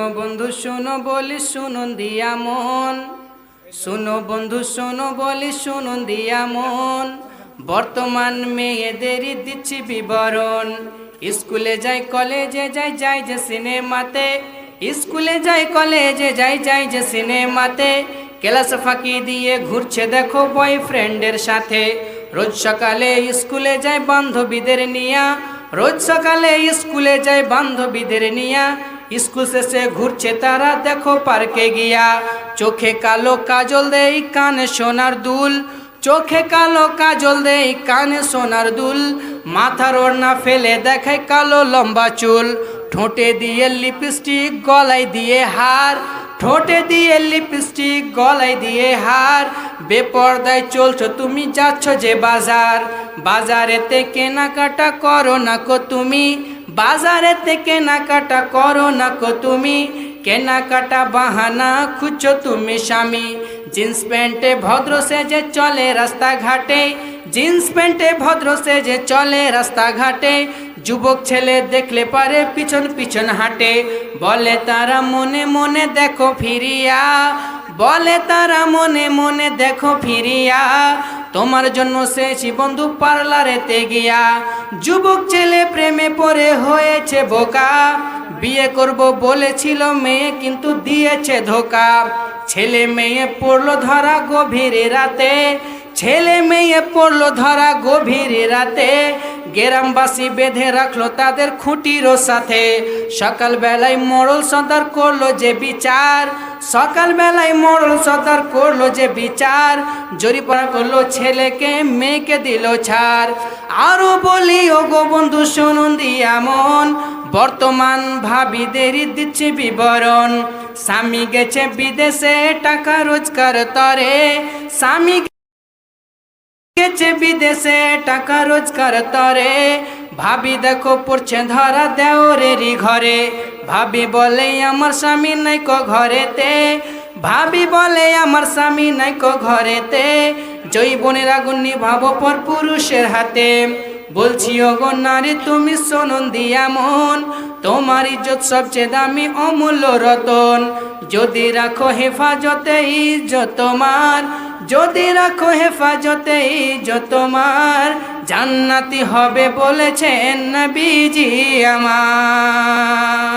শোনো বন্ধু, শোনো বলি শুনুন, দিয়া মন। শোনো বন্ধু, শোনো বলি শুনুন, দিয়া মন। বর্তমান মেয়েদেরই দিচ্ছি বিবরণ। স্কুলে যাই, কলেজে যাই যাই যে সিনেমাতে। স্কুলে যাই, কলেজে যাই যাই যে সিনেমাতে। ক্লাস ফাঁকি দিয়ে ঘুরছে, দেখো বয়ফ্রেন্ডের সাথে। রোজ সকালে স্কুলে যায় বান্ধবীদের নিয়া। রোজ সকালে স্কুলে যায় বান্ধবীদের নিয়া। স্কুল শেষে ঘুরছে তারা, দেখো পার্কে গিয়া। চোখে কালো কাজল দেই কানে সোনার দুল। চোখে কালো কাজল দেই কানে সোনার দুল। মাথার ওড়না ফেলে দেখায় কালো লম্বা চুল। ঠোঁটে দিয়ে লিপস্টিক, গলায় দিয়ে হার। ঠোঁটে দিয়ে লিপস্টিক, গলায় দিয়ে হার। বেপর্দায় চলছো তুমি, যাচ্ছ যে বাজার। বাজারেতে কেনাকাটা করো না কো তুমি। বাজারেতে কেনাকাটা করো না কো তুমি। কেনাকাটা বাহানা খুঁজছো তুমি স্বামী। জিন্স প্যান্টে ভদ্র সেজে চলে রাস্তাঘাটে। জিন্স প্যান্টে ভদ্র সেজে চলে রাস্তাঘাটে। যুবক ছেলে দেখলে পারে পিছন পিছন হাঁটে। বলে তারা মনে মনে দেখো ফিরিয়া। বলে তারা মনে মনে দেখো ফিরিয়া। তোমার জন্য সে বন্ধু পার্লারেতে গিয়া যুবক ছেলে প্রেমে পড়ে হয়েছে বোকা। বিয়ে করব বলেছিল মেয়ে, কিন্তু দিয়েছে ধোকা। ছেলে মেয়ে পড়ল ধরা গভীর রাতে, ছেলে মেয়ে পড়ল ধরা গভীর রাতে। গ্রামবাসী বেঁধে রাখল তাদের খুঁটিরও সাথে। সকাল বেলায় মোড়ল সর্দার করল যে বিচার। সকাল বেলায় মোড়ল সর্দার করল যে বিচার। জরিপাড়া করল, ছেলেকে মেয়েকে দিল ছাড়। আরও বলি ও গো বন্ধু, শুনুন দিয়া মন বর্তমান ভাবিদেরই দিচ্ছে বিবরণ। স্বামী গেছে বিদেশে, টাকা রোজগার তরে। স্বামী গেছে বিদেশে টাকা রোজগার তরে। ভাবি, দেখো, পড়ছে ধরা দেওরেরই ঘরে। ভাবি বলে, আমার স্বামী নাই কো ঘরেতে। ভাবি বলে, আমার স্বামী নাই কো ঘরেতে। জৈবনের আগুন নিভাবো পর পুরুষের হাতে। বলছি, ওগো নারী, তুমি সোনন দিয়া মন তোমার ইজ্জত সবচেয়ে দামি অমূল্য রতন। যদি রাখো হেফাজতে ইজ্জত তোমার যদি রাখো হেফাজতে যত তোমার জান্নাতি হবে বলেছেন বিজি আমার।